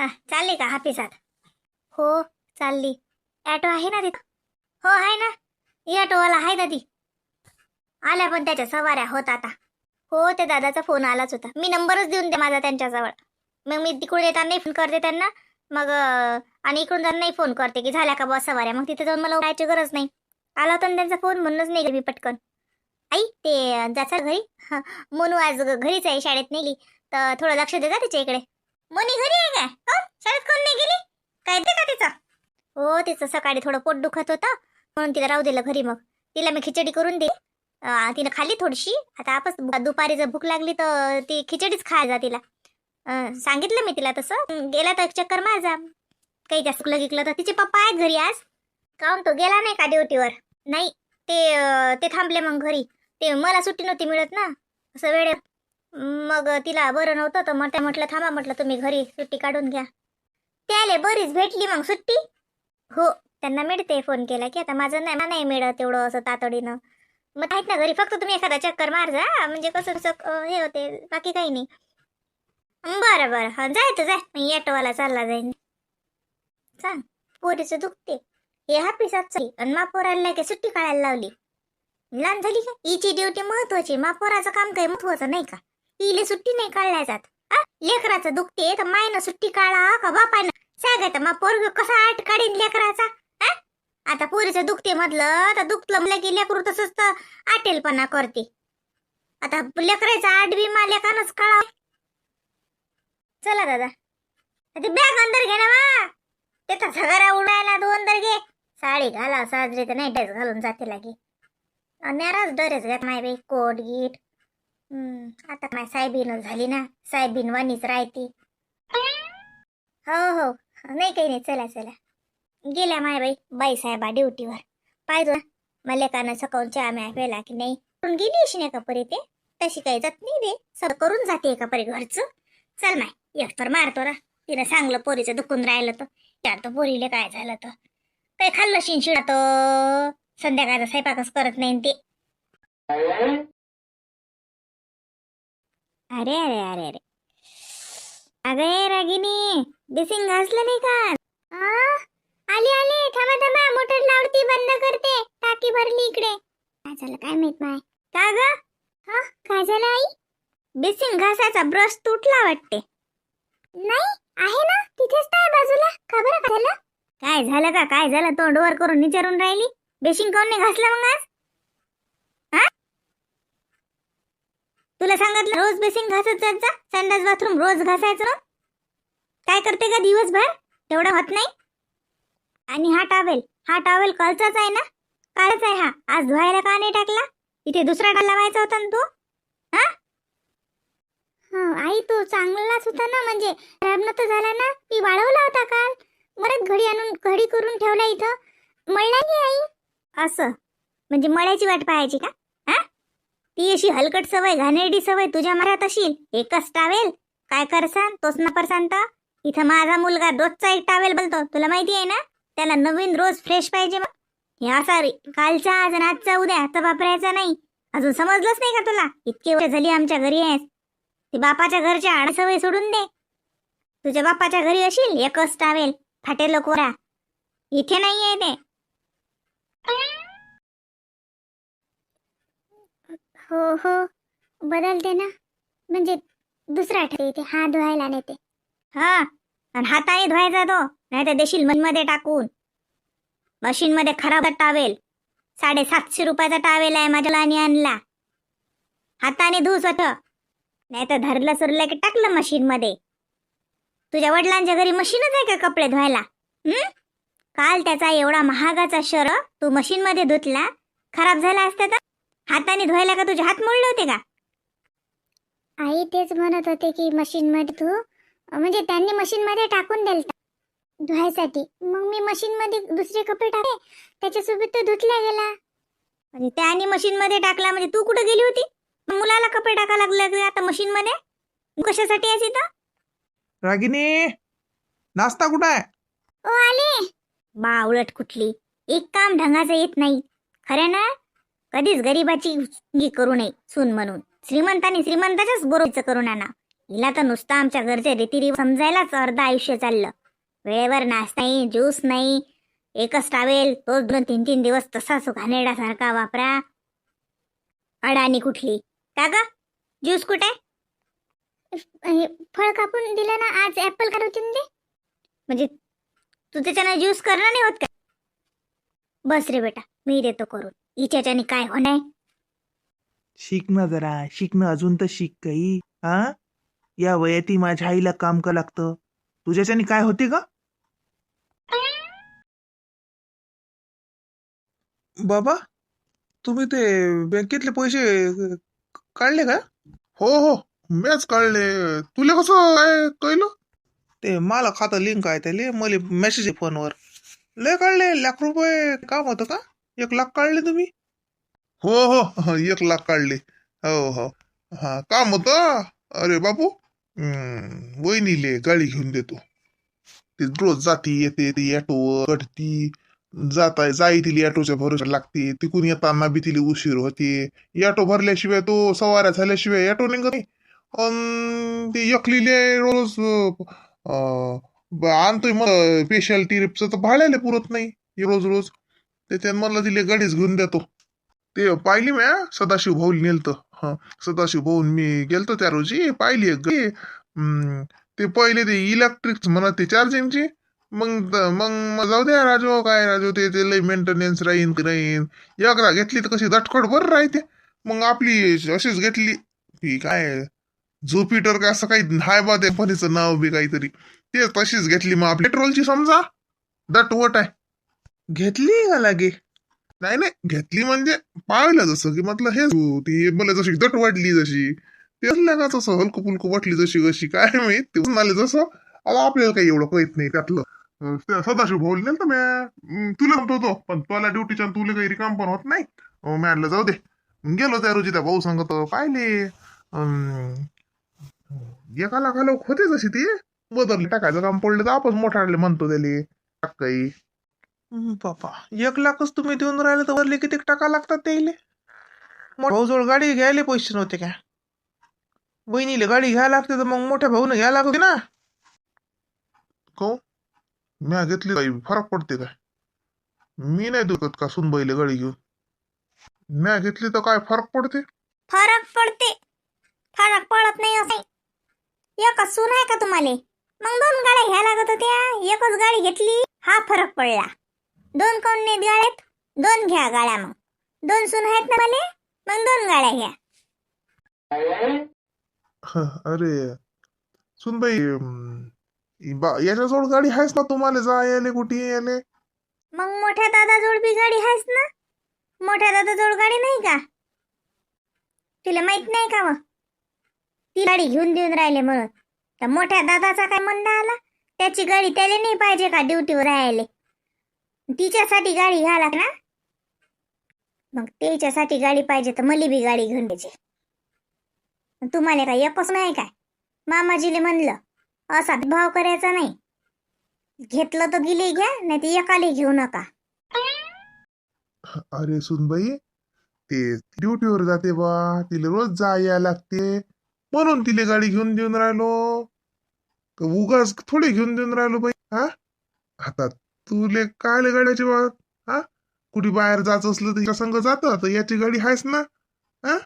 आ, चालली का हापिसात हो चालली. ॲटो आहे ना तिथं? हो आहे ना. ॲटोवाला आहे ना ती आल्या पण त्याच्या सवाऱ्या होत आता. हो त्या दादाचा फोन आलाच होता. मी नंबरच देऊन दे माझा त्यांच्याजवळ. मग मी तिकडून येतानाही फोन करते त्यांना. मग आणि इकडून त्यांनाही फोन करते की झाल्या का बॉस सवाऱ्या? मग तिथे जाऊन मला उडायची गरज नाही. आला होता ना त्यांचा फोन म्हणूनच नाही मी पटकन. आई ते जाचा घरी? हा, मोनू आज घरीच आहे शाळेत नेली. तर थोडं लक्ष देता तिच्या इकडे. मनी घरी आहे काय? कोण शाळेत कोण नाही गेली? काय ते का तिचं? हो तिचं सकाळी थोडं पोट दुखत होतं. म्हणून तिला राहू दिलं घरी मग. तिला मी खिचडी करून दे. अं, तिनं खाल्ली थोडीशी. आता आपस दुपारी जर भूक लागली तर ती खिचडीच खायला तिला. अं, सांगितलं मी तिला तसं. अं, गेला तर एक चक्कर माझा. काही जास्त गिकलं तर तिचे पप्पा आहेत घरी आज. काऊन तो गेला नाही का ड्युटीवर? नाही ते अं, ते थांबले मग घरी. ते मला सुट्टी नव्हती मिळत ना. असं वेळे मग तिला बरं नव्हतं तर मग त्या म्हटलं थांबा म्हटलं तुम्ही घरी सुट्टी काढून घ्या. त्याले बरीच भेटली मग सुट्टी. हो त्यांना मिळते फोन केला की आता माझं नाही नाही मिळत तेवढं असं तातडीनं. मग आहेत ना घरी फक्त तुम्ही एखादा चक्कर मार जा म्हणजे कसं कसं हे होते बाकी काही नाही. बरं बरं हां जाय तर जाय मी ॲटोवाला चालला जाईन. सांग पोरीचं दुखते हे हापिसात चाली आणि मापोराला काय सुट्टी काढायला लावली. लहान झाली का? हिची ड्युटी महत्वाची मापोराचं काम काही महत्वाचं नाही का? हिले सुट्टी नाही काढल्या जात. आ लेकराचं दुखते तर मायनं सुट्टी काढा का बापानं सांगायचं मग पोरग कसा आट काढीन लेकराचा? आ? आता पोरीचं दुखते म्हटलं तर दुखलं म्हटलं की लेकरू तसंच तर आटेलपणा करते. आता लेकराचा आठ बी मा लेखानच काढा चला दादा. ते बॅग अंदर घे ना वा ते तर सगळ्या उडायला तू अंदर घे. साडी घाला साजरी तर नाही ड्रेस घालून जाते लागे. नेराच ड्रेस घ्या माय बाई कोट गीट. आता माय साहेबीन झाली ना साहेबीन वाणीच राहते. हो हो नाही काही नाही चला चला. गेल्या माय बाई बाई साहेबा ड्युटीवर. पाहिजे ना मला सकाळून चहा म्या पेला की नाही. करून गेली अशी नाही का परी ते? तशी काही जात नाही रे. सर करून जाते एका परी घरचं. चल माय एक तर मारतो रा. तिनं सांगलं पोरीचं दुखून राहिलं तर. त्यात तर पोरीले काय झालं तर. काही खाल्लं शिनशिडा तर. संध्याकाळचा स्वयंपाकच करत नाही ते. अरे अरे अरे अरे. अगं रागिनी बेसिंग घासलं नाही का? आली आली. थांबा थांबा. मोटर लावती बंद करते. टाकी भरली इकडे. काय झालं काय माहीत माय? का ग? हा? काय झालं आई? बेसिंग घासाचा ब्रश तुटला वाटते. नाही आहे ना. तिथेच काय बाजूला. का बरं? काय झालं? काय झालं का? काय झालं? तोंड वर करून विचारून राहिली. बेसिंग कोणी घासला मग आज हा तुला सांगितलं रोज बेसिंग घासत जात जा संडास बाथरूम रोज घासायचं. ना काय करते का दिवसभर? तेवढं होत नाही. आणि हा टॉवेल हा टॉवेल कालचाच आहे ना? कालच आहे हा. आज धुवायला का नाही टाकला? इथे दुसरा डाल लावायचा होता ना तो? हा? आई तो चांगलाच होता ना म्हणजे खराब तर झाला ना? मी वाढवला होता काल. बरं घडी आणून घडी करून ठेवला इथं. मळला नाही आई? असं. म्हणजे मळ्याची वाट पाहायची का? ती अशी हलकट सवय घाणेरडी सवय तुझ्या मरात असेल एकच टावेल काय करसान? तोच न परसान तर इथं माझा मुलगा रोजचा एक टावेल बोलतो तुला माहिती आहे ना? त्याला नवीन रोज फ्रेश पाहिजे मग ह्या असा रे कालचा आज आणि आजचा उद्या तर वापरायचा नाही. अजून समजलंच नाही का तुला? इतके वर्ष झाली आमच्या घरी आहेस. ते बापाच्या घरच्या आड सवय सोडून दे. तुझ्या बापाच्या घरी असेल एकच टावेल फाटेल कोरा इथे नाही आहे ते. हो हो. बदलते ना. म्हणजे दुसरा ठेवते हात धुवायला नेते. हा. आणि हाताने धुवायचा तो. नाही तर देशील मध्ये टाकून. मशीन मध्ये खराब टावेल. साडेसातशे रुपयाचा टावेल आहे माझ्या मुलाने आणला हाताने धू स्वतः. नाही तर धरलं सुरलं की टाकलं मशीन मध्ये तुझ्या वडिलांच्या घरी मशीनच आहे का कपडे धुवायला? हम्म काल त्याचा एवढा महागाचा शर तू मशीन मध्ये धुतला. खराब झाला असता तर? हाताने धुवायला का तुझे हात मोडले होते का? आई तेच म्हणत होते की मशीन मध्ये धु. म्हणजे त्यांनी मशीन मध्ये टाकून दिल धुवायसाठी. मग मी मशीन मध्ये दुसरे कपडे टाकले. त्याच्यासोबत तो धुतला गेला. आणि त्याने मशीन मध्ये टाकला. म्हणजे तू कुठे गेली होती? मुलाला कपडे टाका लागले आता मशीन मध्ये? कशासाठी आहे तिथं रागिनी नाश्ता कुठं आहे? ओ आले. बा उलट कुठली? एक काम ढंगाचं येत नाही. खरं ना? कधीच गरीबाची ही करू नये सून म्हणून. श्रीमंतानी श्रीमंताच्याच बरोबरचं करून आणा. हिला तर नुसतं आमच्या घरचे रीतिरिवाज समजायलाच अर्ध आयुष्य चाललं. वेळेवर नाश्ता नाही ज्यूस नाही एकच टावेल तोच दोन तीन तीन दिवस तसाच घाणेरडासारखा वापरा. अडाणी कुठली? का ग? ज्यूस कुठे? फळ कापून दिलं ना आज ऍपल काढून दे. म्हणजे तू त्याच्यानं ज्यूस करणार नाही होत का? बस रे बेटा मी देतो करून. हिच्याच्याने काय होणार शिक ना जरा शिक ना अजून तर शिक काही. हा या वयाती माझ्या आईला काम का लागतं? तुझ्याच्याने काय होते का बाबा तुम्ही ते बँकेतले पैसे काढले का? हो हो मॅच काढले. तुला कसं काय कळलं? ते मला खातं लिंक आहे त्याले मला मेसेज आहे फोनवर. लय काढले लाख रुपये काम होतं का? एक लाख काढले तुम्ही? हो हो हो, एक लाख काढले. हो हो. हा काम होतं? अरे बापू. हम्म, वहिनीले गाडी घेऊन देतो. ते रोज जाती येते ती ॲटो कटती जात आहे जाई तिला ॲटोच्या भरोसा लागते. तिकून येताना बी तिला उशीर होते. ॲटो भरल्याशिवाय तो सवाऱ्या झाल्याशिवाय ॲटो निघत नाही. अन ते एकलीले रोज ब- आणतोय मग स्पेशल ट्रिपचं तर भाड्याला पुरत नाही रोज रोज त्याच्यात मला तिला गाडीच घेऊन देतो. ते पाहिली म्या सदाशिव भाऊ नेलतं. हा सदाशिव भाऊ मी गेलतो त्या रोजी पाहिली एक गाडी. हम्म, ते पहिले ते इलेक्ट्रिक म्हणत ते चार्जिंगची मग मग मग जाऊ द्या राजू काय राजू ते ते लय मेंटेनन्स राहीन की राहीन एकदा घेतली तर कशी दटखट बरं राहते. मग आपली अशीच घेतली. ती काय जुपिटर का असं काही हाय बा ते कंपनीचं नाव बी काहीतरी. ते तशीच घेतली मग आपली. पेट्रोलची समजा? दटवट आहे. घेतली का लागे? नाही नाही घेतली म्हणजे पाहिलं जसं की म्हटलं हे तू मला जशी दट वाटली जशी ते का तसं हलकं फुलकं वाटली जशी कशी काय माहीत ते म्हणाले जसं आता आपल्याला काही एवढं कळत नाही त्यातलं. सदाशिव भाऊ नेलं म्या अं, तुला म्हणतो तो पण तुला ड्युटीच्या तुला काही रिकाम पण होत नाही. मी आणलं जाऊ दे. गेलो त्या रोजी त्या भाऊ सांगत पाहिले अं, एका लाखा लोक होते जशी ती. बदलले टाकायचं काम पडलं तर आपण मोठाडले म्हणतो त्याले. टाक काही हम्म, बापा. एक लाखच तुम्ही देऊन राहिले तर वरले किती टाका लागतात त्याले? भाऊजवळ गाडी घ्यायला पैसे नव्हते का? बहिणीला गाडी घ्यायला लागते तर मग मोठ्या भाऊनं घ्यायला लागते ना. को? म्या घेतली काही फरक पडते काय? मी नाही दुखत का सुनबाईला गाडी घेऊन? म्या घेतली तर काय फरक पडते? फरक पडते. फरक पडत नाही असं. एकच सून आहे का तुम्हाला? मग दोन गाड्या घ्या लागत होत्या. एकच गाडी घेतली हा फरक पडला. दोन कोण नाहीत गाड्यात दोन घ्या गाड्या मग. दोन सून आहेत ना मला? मग दोन गाड्या घ्या. ह, अरे. सुनबाई अं, बा- याच्याजवळ गाडी आहेस ना तुम्हाला? जा यायले कुठे यायले मग मोठ्या दादाजवळ बी गाडी आहेस ना? मोठ्या दादाजवळ गाडी नाही का? तुला माहीत नाही का मग? ती गाडी घेऊन देऊन राहिले म्हणून. तर मोठ्या दादाचा काय म्हणणं आला? त्याची गाडी त्याला नाही पाहिजे का ड्युटीवर राहिले तिच्यासाठी गाडी घाला ना मग त्याच्यासाठी गाडी पाहिजे तर मला बी गाडी घेऊन द्यायची. तुम्हाला काय एकच नाही काय? मामाजीले म्हणलं असा भाव करायचा नाही. घेतलं तर गिली घ्या नाही ते एकाले घेऊ नका. अरे सुनबाई ते ड्युटीवर जाते बा तिला रोज जा या लागते. म्हणून तिला गाडी घेऊन देऊन राहिलो. उगाच थोडे घेऊन देऊन राहिलो बाई हा? आता तुले काय गाड्याची बा हा? कुठे बाहेर जायचं असलं तर संघ जात तर याची गाडी आहेस ना हा?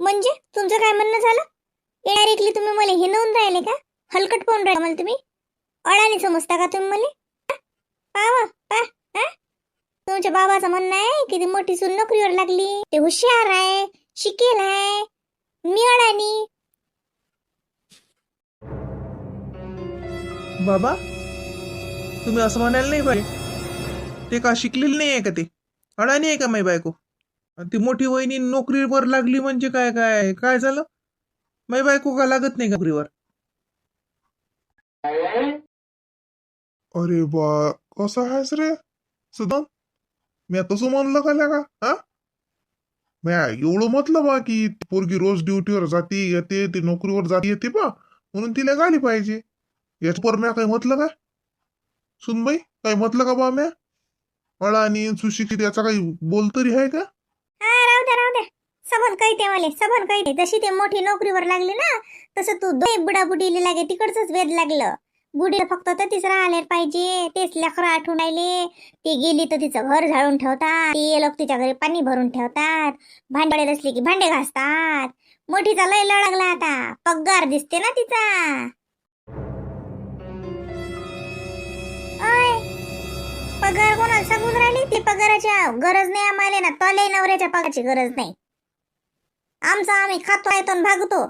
म्हणजे? तुमचं काय म्हणणं झालं? डायरेक्टली तुम्ही मला हे नवून राहिले का? हलकट पाहून राहिले मला तुम्ही. अडाणी समजता का तुम्ही मला? पावा पा तुमच्या बाबाचं म्हणणं आहे की ती मोठी सून नोकरीवर लागली. ते हुशार आहे शिकेल आहे. मी अडाणी. बाबा तुम्ही असं म्हणायला नाही पाहिजे. ते का शिकलेली नाही आहे का ते? अडाणी आहे का माई बायको? ती मोठी वहिनी नोकरीवर लागली म्हणजे काय काय काय झालं? माई बायको का लागत नाही नोकरीवर? अरे बा कसं आहेस रे? सुदाम मी तसं म्हणलं का का? हा? म्या एवढं म्हटलं बा की पोरगी रोज ड्युटीवर जाते येते ती नोकरीवर जाते येते बा म्हणून तिला गाली पाहिजे. याच्यावर म्या काय म्हटलं का? सुनबाई काय म्हटलं का बा म्या? अळा आणि सुशिक्षित याचा काही बोल तरी आहे का? हा राहू द्या राहू द्या सबन कळते वाले सबन कळते जशी ते मोठी नोकरीवर लागले ना तसं तू दोय बुडा बुडीले लागे तिकडचंच वेद लागलं. बुडी फक्त तर तिसरं राहिले पाहिजे. तेच लेकरं आठवून राहिले. ती गेली तर तिचं घर झाडून ठेवतात. ते लोक तिच्या घरी पाणी भरून ठेवतात. भांडे असले की भांडे घासतात. मोठीचा लय लढ लागला आता. पगार दिसते ना तिचा. पगाराची गरज नाही आम्हाला ना. तोले नवऱ्याच्या पगाराची गरज नाही. आमचा आम्ही खातो येतो भागतो.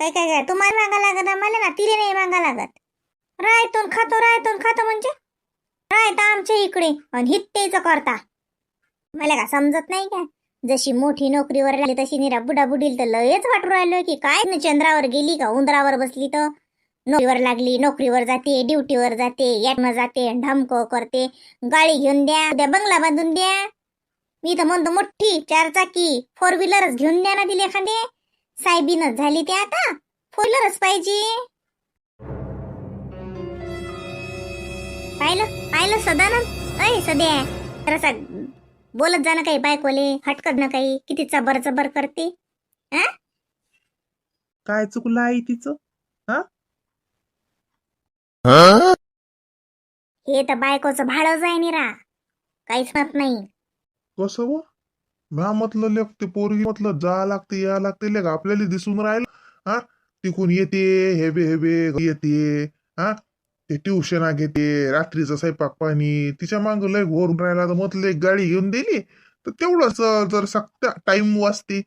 काय काय काय? तुम्हाला मागा लागत आम्हाला ना? तिले नाही मागा लागत. रायतून खातो रायतून खातो म्हणजे? रायता आमच्या इकडे आणि हित्तेच करता. मला का समजत नाही का? जशी मोठी नोकरीवर राहिली तशी निरा बुडा बुडील तर लयच वाटू राहिलो की काय? चंद्रावर गेली का? उंदरावर बसली तर? नोकरीवर लागली नोकरीवर जाते ड्युटीवर जाते यातनं जाते ढमको करते गाडी घेऊन द्या उद्या बंगला बांधून द्या. मी तर म्हणतो मोठी चार चाकी फोर व्हीलरच घेऊन द्या ना तिला एखादे. साहेबीनच झाली ते आता फोर व्हीलरच पाहिजे. पाहिलं पाहिलं सदानंद? अय सध्या. जरासा बोलत जाणं काही बायकोले हटकत ना काही किती चबर चबर करते काय चुकलं आहे तिचं? हे तर बायकोचं भाडंच आहे निरा. काहीच म्हणत नाही. कसं व? म्या म्हटलं लेख ते पोरगी म्हटलं जा लागते या लागते लेख आपल्याला दिसून राहिलं. हा? तिकून येते हेबे हेबे घरी येते. हा? ते ट्युशना घेते रात्रीचं स्वयंपाक पाणी तिच्या माग लय घोरून राहिला तर म्हटलं एक गाडी घेऊन दिली. तर तेवढंच जर सक्ता टाइम वाचते.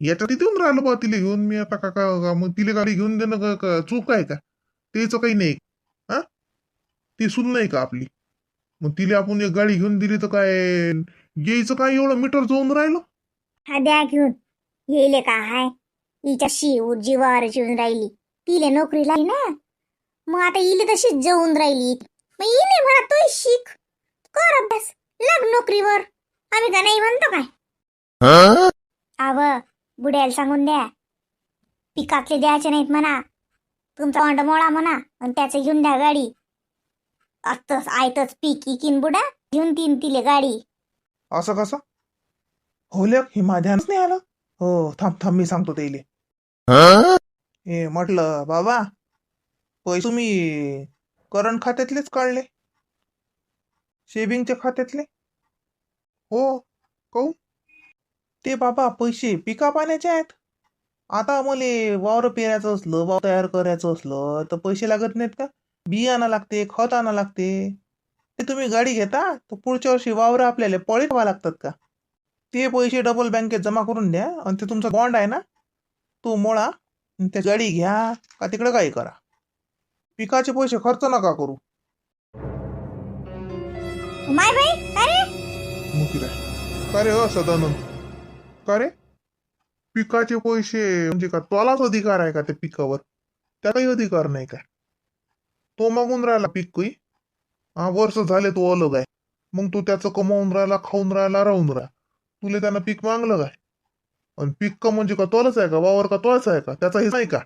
याच्या देऊन राहिलं बा तिला घेऊन? मी आता का का- का- मग तिला गाडी घेऊन देणं का- चूक आहे का? तेच काही नाही. ती सुन नाही का आपली? मग तिला आपण एक गाडी घेऊन दिली तर काय? यायचं काय? एवढं मीटर जाऊन राहिलं? हा द्या घेऊन. येले का? हाय. हिच्याशी जीवावर जीवन राहिली. तिले नोकरी लागली ना? मग आता इले तशीच जेवून राहिली. मग इले म्हणा तू शिक. कर अभ्यास. लाग नोकरीवर. आम्ही का नाही म्हणतो काय? आव बुड्याला सांगून द्या. पिकातले द्यायचे नाहीत म्हणा. तुमचा अंड मोळा म्हणा. आणि त्याचं घेऊन द्या गाडी. आत्ताच आयतच पीक इकिन बुडा घेऊन तीन तिले गाडी. असं कसं? हो लेक हे माझ्यानच नाही आलं? हो थांब थांब मी सांगतो त्याले हे म्हटलं बाबा पैसे तुम्ही करंट खात्यातलेच काढले? सेविंगच्या खात्यातले? हो कहू ते बाबा पैसे पिका पाण्याचे आहेत. आता मला वावर पेरायचं असलं वावर तयार करायचं असलं तर पैसे लागत नाहीत का? बी आणा लागते खत आणा लागते. ते तुम्ही गाडी घेता तर पुढच्या वर्षी वावर आपल्याला पळे ठेवा लागतात का? ते पैसे डबल बँकेत जमा करून द्या आणि ते तुमचा बॉन्ड आहे ना तो मोळा आणि ते गाडी घ्या का तिकडे काही करा. पिकाचे पैसे खर्च नका करू. माय बाई अरे मुकी राय का रे हो सदानंद? का रे? पिकाचे पैसे म्हणजे का तोलाच अधिकार आहे का त्या पिकावर? त्या काही अधिकार नाही का? तो मागून राहिला पीक काही हा वर्ष झाले तो अलग आहे. मग तू त्याचं कमावून राहिला खाऊन राहिला राहून राहा. तुले त्यानं पीक मागलं काय? आणि पीक का म्हणजे का तोलाच आहे का? वावर का तोच आहे का? त्याचा हिस्सा नाही का?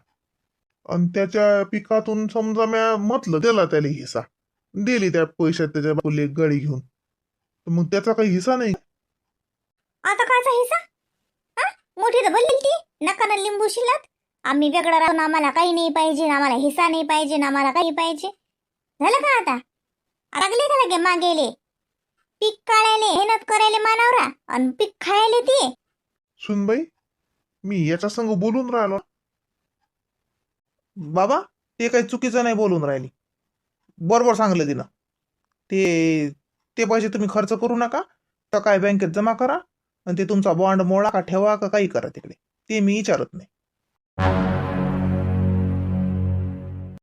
आणि त्याच्या पिकातून समजा म्या म्हटलं दिला त्याला हिस्सा. दिली त्या पैशात त्याच्या बापूला गाडी घेऊन. तर मग त्याचा काही हिस्सा नाही. आता कायचा हिस्सा? मोठी तर बोलली ती? नका ना लिंबू शिलात? आम्ही वेगळं राहून आम्हाला काही नाही पाहिजे ना आम्हाला हिस्सा नाही पाहिजे ना आम्हाला काही पाहिजे. झालं का आता? लागले का लगे मागेले? पीक काढायले मेहनत करायले मानावरा आणि पीक खायले ते. सुनबाई मी याच्या संग बोलून राहिलो. बाबा ते काही चुकीचं नाही बोलून राहिली. बरोबर सांगलं तिनं. ते ते पैसे तुम्ही खर्च करू नका तर काय बँकेत जमा करा आणि ते तुमचा बॉन्ड मोडा का ठेवा का काही करा तिकडे. ते मी विचारत नाही. you